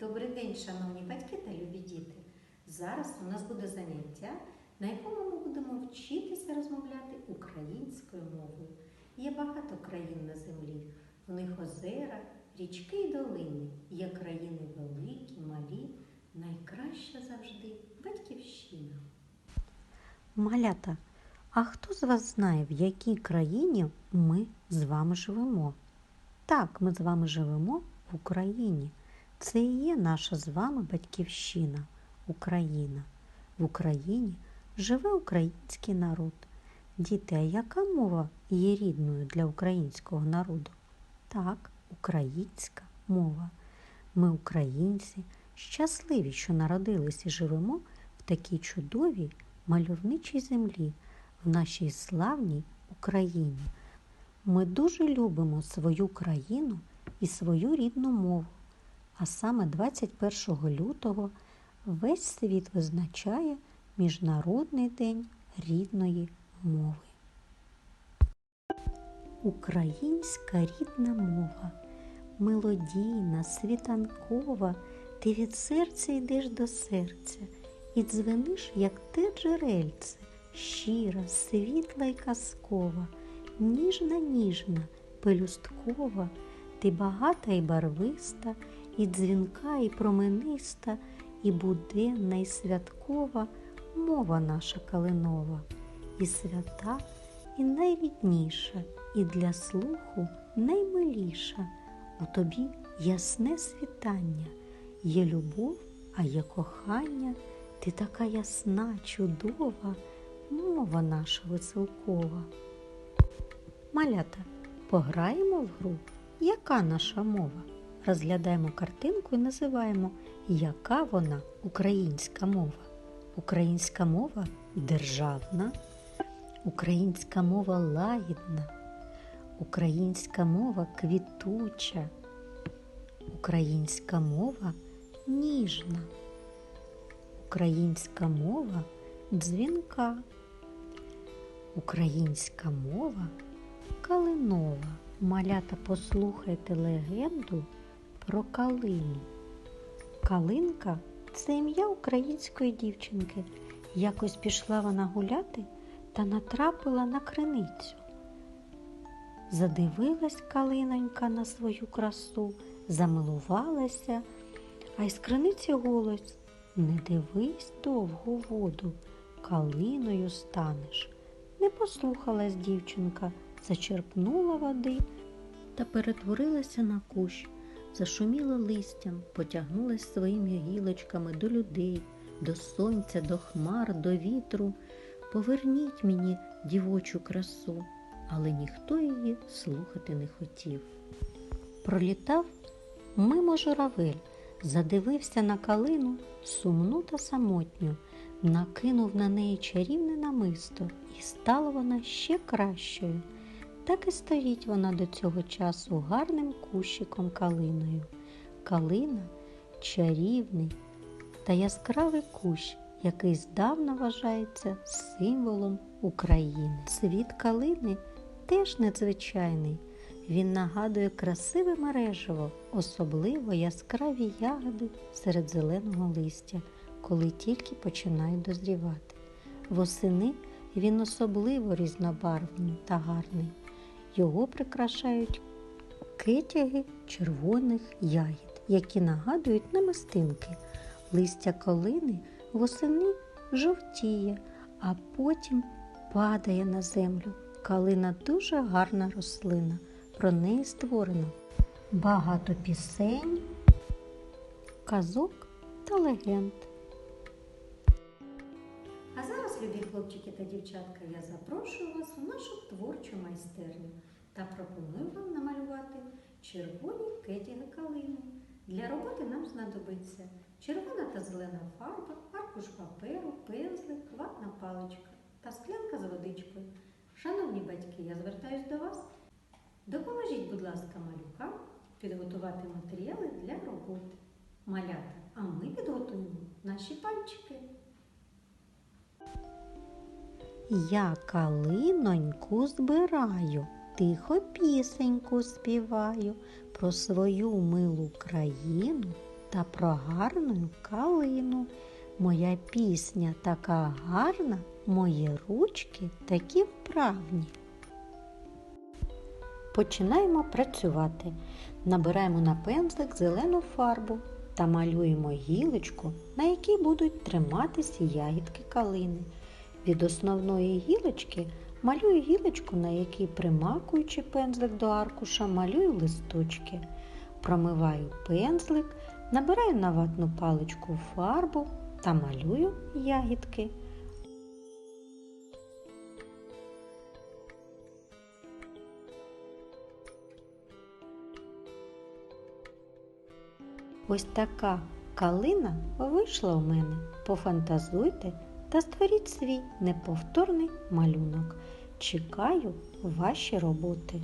Добрий день, шановні батьки та любі діти. Зараз у нас буде заняття, на якому ми будемо вчитися розмовляти українською мовою. Є багато країн на землі. В них озера, річки й долини. Є країни великі, малі. Найкраща завжди батьківщина. Малята, а хто з вас знає, в якій країні ми з вами живемо? Так, ми з вами живемо в Україні. Це і є наша з вами батьківщина, Україна. В Україні живе український народ. Діти, а яка мова є рідною для українського народу? Так, українська мова. Ми, українці, щасливі, що народились і живемо в такій чудовій мальовничій землі, в нашій славній Україні. Ми дуже любимо свою країну і свою рідну мову. А саме 21 лютого весь світ визначає Міжнародний день рідної мови. Українська рідна мова, мелодійна, світанкова, ти від серця йдеш до серця і дзвениш, як те джерельце, щира, світла й казкова, ніжна, ніжна, пелюсткова, ти багата і барвиста, і дзвінка, і промениста, і буденна, і святкова мова наша калинова, і свята, і найрідніша, і для слуху наймиліша. У тобі ясне світання, є любов, а є кохання. Ти така ясна, чудова, мова наша веселкова. Малята, пограємо в гру. Яка наша мова? Розглядаємо картинку і називаємо, яка вона українська мова. Українська мова державна, українська мова лагідна, українська мова квітуча, українська мова ніжна. Українська мова дзвінка. Українська мова калинова. Малята, послухайте легенду про калину. Калинка це ім'я української дівчинки. Якось пішла вона гуляти та натрапила на криницю. Задивилась калинонька на свою красу, замилувалася, а із криниці голос не дивись довго воду, калиною станеш. Не послухалась дівчинка, зачерпнула води та перетворилася на кущ, зашуміла листям, потягнулась своїми гілочками до людей, до сонця, до хмар, до вітру. Поверніть мені дівочу красу, але ніхто її слухати не хотів. Пролітав мимо журавель, задивився на калину сумну та самотню, накинув на неї чарівне намисто, і стала вона ще кращою. Так і стоїть вона до цього часу гарним кущиком калиною. Калина чарівний та яскравий кущ, який здавна вважається символом України. Світ калини теж надзвичайний. Він нагадує красиве мережево, особливо яскраві ягоди серед зеленого листя, коли тільки починають дозрівати. Восени він особливо різнобарвний та гарний. Його прикрашають китяги червоних ягід, які нагадують намистинки. Листя калини восени жовтіє, а потім падає на землю. Калина дуже гарна рослина. Про неї створено багато пісень, казок та легенд. А любі хлопчики та дівчатка, я запрошую вас у нашу творчу майстерню та пропоную вам намалювати червоні кетіги калини. Для роботи нам знадобиться червона та зелена фарба, аркуш паперу, пензлик, ватна паличка та склянка з водичкою. Шановні батьки, я звертаюсь до вас. Допоможіть, будь ласка, малюкам підготувати матеріали для роботи. Малята, а ми підготуємо наші пальчики. Я калиноньку збираю, тихо пісеньку співаю про свою милу країну та про гарну калину. Моя пісня така гарна, мої ручки такі вправні. Починаємо працювати. Набираємо на пензлик зелену фарбу та малюємо гілочку, на якій будуть триматися ягідки калини. Від основної гілочки малюю гілочку, на якій примакуючи пензлик до аркуша, малюю листочки. Промиваю пензлик, набираю на ватну паличку фарбу та малюю ягідки. Ось така калина вийшла у мене. Пофантазуйте та створіть свій неповторний малюнок. Чекаю ваші роботи.